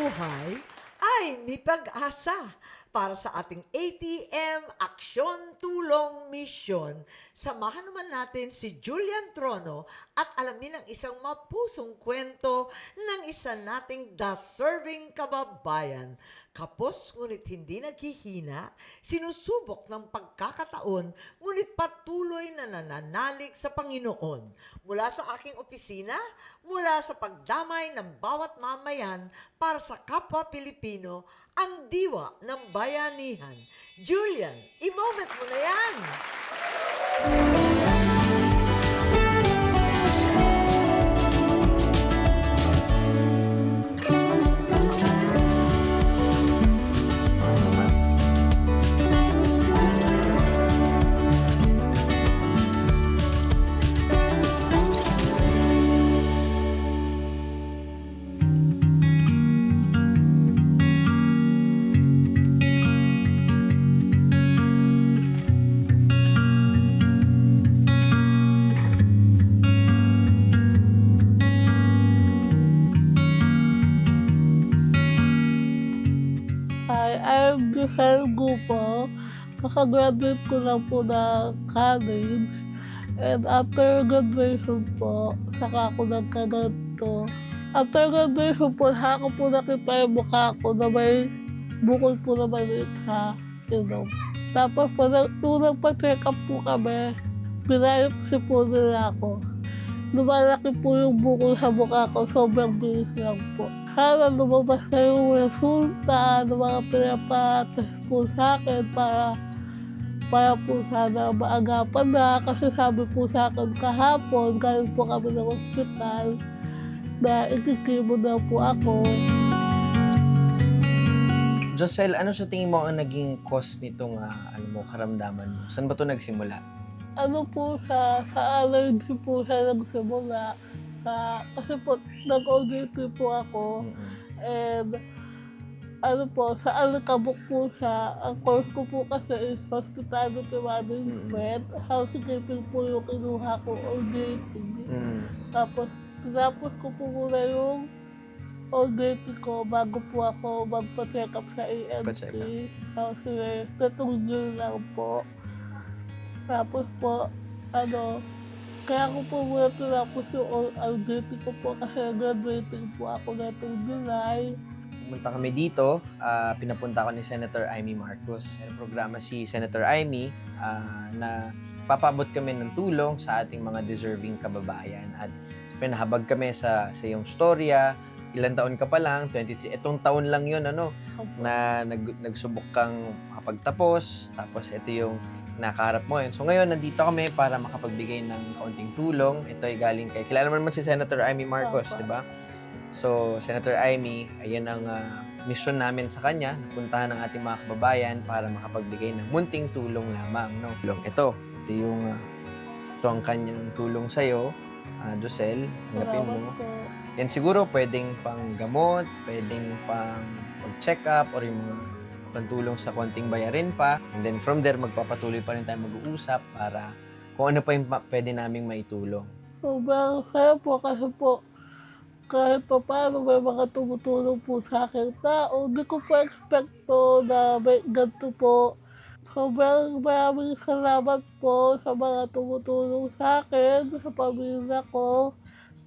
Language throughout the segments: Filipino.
buhay ay may pag-asa para sa ating ATM Aksyon Tulong Mission. Samahan naman natin si Julian Trono at alamin ang isang mapusong kwento ng isa nating deserving kababayan. Kapos ngunit hindi naghihina, sinusubok ng pagkakataon ngunit patuloy na nananalig sa Panginoon. Mula sa aking opisina, mula sa pagdamay ng bawat mamayan para sa kapwa Pilipino, ang diwa ng bayanihan. Julian, i-moment mo na yan! I'm Giselle Gupo. Kakagraduate ko lang po ng college. And after graduation po, saka ako nagkaganto. After graduation po, saka ko po nakita yung mukha ko na may bukol po na maliit sa ilong. Tapos po, nung nagpa-check up po kami, pinayopsi po nila ako. Lumalaki po yung bukol sa mukha ko, sobrang bilis lang po. Sana lumabas na yung resulta ng mga pinapatest po sa akin para para po sana maagapan na kasi sabi po sa akin kahapon galing po kami ng ospital na ikikimo na po ako. Josel, ano sa tingin mo ang naging cause nitong ah, ano mo, karamdaman mo? Saan ba ito nagsimula? Ano po sa, sa allergy po siya nagsimula. Sa, kasi po nag-OJT po ako. Mm-mm. And ano po, sa Alicabok po siya. Ang course ko po kasi is hospitality management. Housekeeping po yung kinuha ko OJT. Mm. Tapos, tinapos ko po muna yung OJT ko bago po ako magpa-check up sa. EMT. Kasi tatong June lang po. Tapos po, ano, kaya ko po muna tinapos yung OJT ko po kasi graduating po ako na itong July. Pumunta kami dito, ah, pinapunta ko ni Senator Amy Marcos. May programa si Senator Amy ah, na papabot kami ng tulong sa ating mga deserving kababayan. At pinahabag kami sa, sa iyong storya. Ilan taon ka pa lang? 23. Itong taon lang yun, ano? Na nag, nagsubok kang makapagtapos, tapos ito yung nakaharap mo yun. So ngayon, nandito kami para makapagbigay ng kaunting tulong. Ito ay galing kay, kilala mo naman si Senator Amy Marcos, di ba? So, Senator Amy, ayan ang ah, mission namin sa kanya, puntahan ng ating mga kababayan para makapagbigay ng munting tulong lamang. No? Tulong. Ito, ito yung, ah, ito ang kanyang tulong sa'yo, uh, Josel, hanapin Salamat mo. po. Yan siguro pwedeng pang gamot, pwedeng pang check up or yung mga pantulong sa konting bayarin pa. And then from there, magpapatuloy pa rin tayo mag-uusap para kung ano pa yung pwede naming maitulong. Sobrang saya po kasi po kahit pa paano may mga tumutulong po sa akin tao. Hindi ko po expect to na may ganito po. Sobrang maraming salamat po sa mga tumutulong sa akin, sa pamilya ko,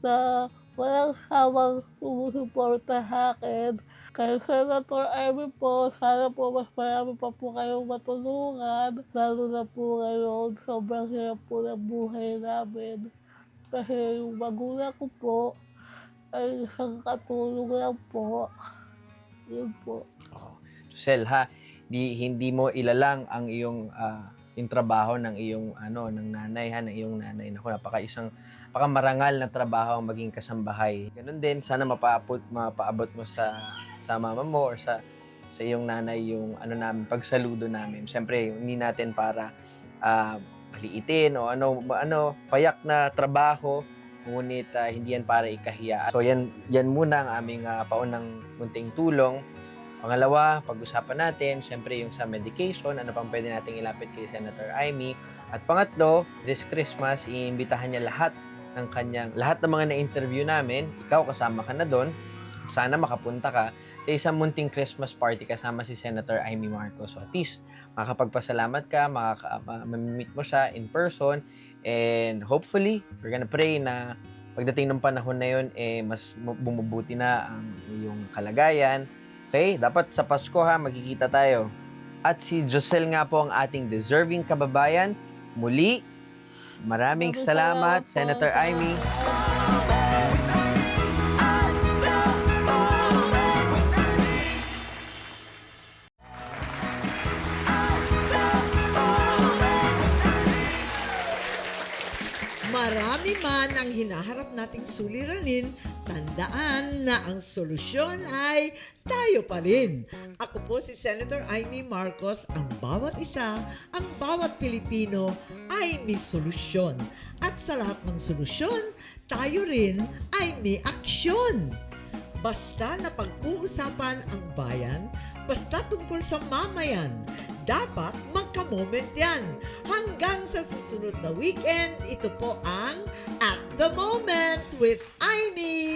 na walang sawang sumusuporta sa akin. Kay Senator Amy po, sana po mas marami pa po kayong matulungan. Lalo na po ngayon, sobrang hirap po ng buhay namin. Kasi yung magulang ko po ay isang katulong lang po. Yun po. Oh. Josel, ha, di, hindi mo ilalang ang iyong ah, yung trabaho ng iyong ano ng nanay ha ng iyong nanay nako napaka isang napakamarangal na trabaho ang maging kasambahay. Ganun din sana mapaabot mapaabot mo sa sa mama mo or sa sa iyong nanay yung ano namin pagsaludo namin. Syempre hindi natin para ah, paliitin o ano ano payak na trabaho ngunit ah, hindi yan para ikahiya. So yan yan muna ang aming ah, paunang munting tulong. Pangalawa, pag-usapan natin, syempre yung sa medication, ano pang pwede nating ilapit kay Senator Amy. At pangatlo, this Christmas, iimbitahan niya lahat ng kanyang, lahat ng mga na-interview namin, ikaw kasama ka na doon, sana makapunta ka sa isang munting Christmas party kasama si Senator Amy Marcos. So at least, makakapagpasalamat ka, makaka, ma- mamimit mo siya in person, and hopefully, we're gonna pray na pagdating ng panahon na yun, eh, mas mu- bumubuti na ang iyong kalagayan. Okay? Dapat sa Pasko ha, magkikita tayo. At si Josel nga po ang ating deserving kababayan. Muli, maraming salamat. Senator Amy. Marami man ang hinaharap nating suliranin, tandaan na ang solusyon ay tayo pa rin. Ako po si Senator Amy Marcos, ang bawat isa, ang bawat Pilipino ay may solusyon. At sa lahat ng solusyon, tayo rin ay may aksyon. Basta na pag-uusapan ang bayan, basta tungkol sa mamayan, dapat magka-moment yan. Hanggang sa susunod na weekend, ito po ang At The Moment with Amy.